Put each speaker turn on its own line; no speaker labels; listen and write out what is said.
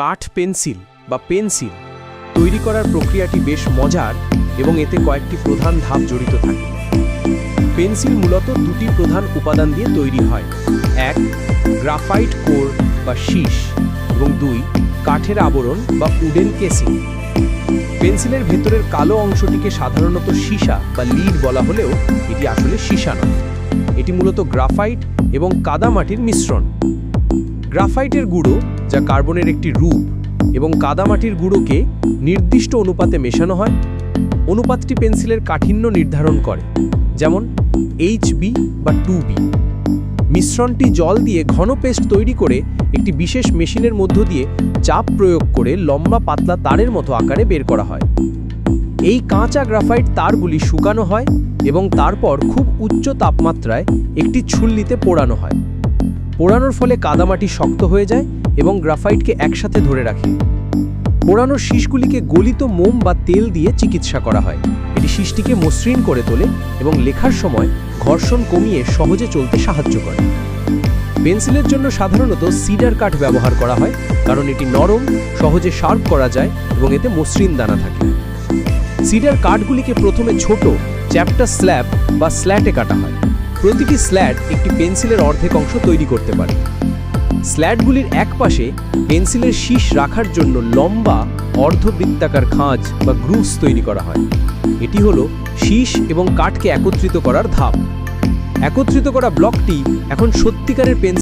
কাঠ পেন্সিল বা পেন্সিল তৈরি করার প্রক্রিয়াটি বেশ মজার এবং এতে কয়েকটি প্রধান ধাপ জড়িত থাকে। পেন্সিল মূলত দুটি প্রধান উপাদান দিয়ে তৈরি হয়। এক, গ্রাফাইট কোর বা শীষ এবং দুই, কাঠের আবরণ বা উডেন কেসিং। পেন্সিলের ভেতরের কালো অংশটিকে সাধারণত সীসা বা লিড বলা হলেও এটি আসলে সীসা নয়। এটি মূলত গ্রাফাইট এবং কাদামাটির মিশ্রণ। গ্রাফাইটের গুঁড়ো, যা কার্বনের একটি রূপ এবং কাদামাটির গুঁড়োকে নির্দিষ্ট অনুপাতে মেশানো হয়, অনুপাতটি পেন্সিলের কাঠিন্য নির্ধারণ করে, যেমন এইচ বি বা টু বি মিশ্রণটি জল দিয়ে ঘন পেস্ট তৈরি করে একটি বিশেষ মেশিনের মধ্য দিয়ে চাপ প্রয়োগ করে লম্বা পাতলা তারের মতো আকারে বের করা হয়। এই কাঁচা গ্রাফাইট তারগুলি শুকানো হয় এবং তারপর খুব উচ্চ তাপমাত্রায় একটি ছুল্লিতে পোড়ানো হয়। পোড়ানোর ফলে কাদামাটি শক্ত হয়ে যায় এবং গ্রাফাইটকে একসাথে ধরে রাখে। পোড়ানোর শীষগুলিকে গলিত মোম বা তেল দিয়ে চিকিৎসা করা হয়। এটি শীষটিকে মসৃণ করে তোলে এবং লেখার সময় ঘর্ষণ কমিয়ে সহজে চলতে সাহায্য করে। পেন্সিলের জন্য সাধারণত সিডার কাঠ ব্যবহার করা হয়, কারণ এটি নরম, সহজে শার্প করা যায় এবং এতে মসৃণ দানা থাকে। সিডার কাঠগুলিকে প্রথমে ছোট চ্যাপ্টার স্ল্যাব বা স্ল্যাটে কাটা হয়। প্রতিটি স্ল্যাট একটি পেন্সিলের অর্ধেক অংশ তৈরি করতে পারে। স্ল্যাটগুলির এক পাশে পেন্সিলের শীষ রাখার জন্য লম্বা অর্ধবৃত্তাকার খাঁজ বা গ্রুভস তৈরি করা হয়। এটি হলো শীষ এবং কাঠকে একত্রিত করার ধাপ। একত্রিত করা ব্লকটি এখন সত্যিকারের পেন্সিল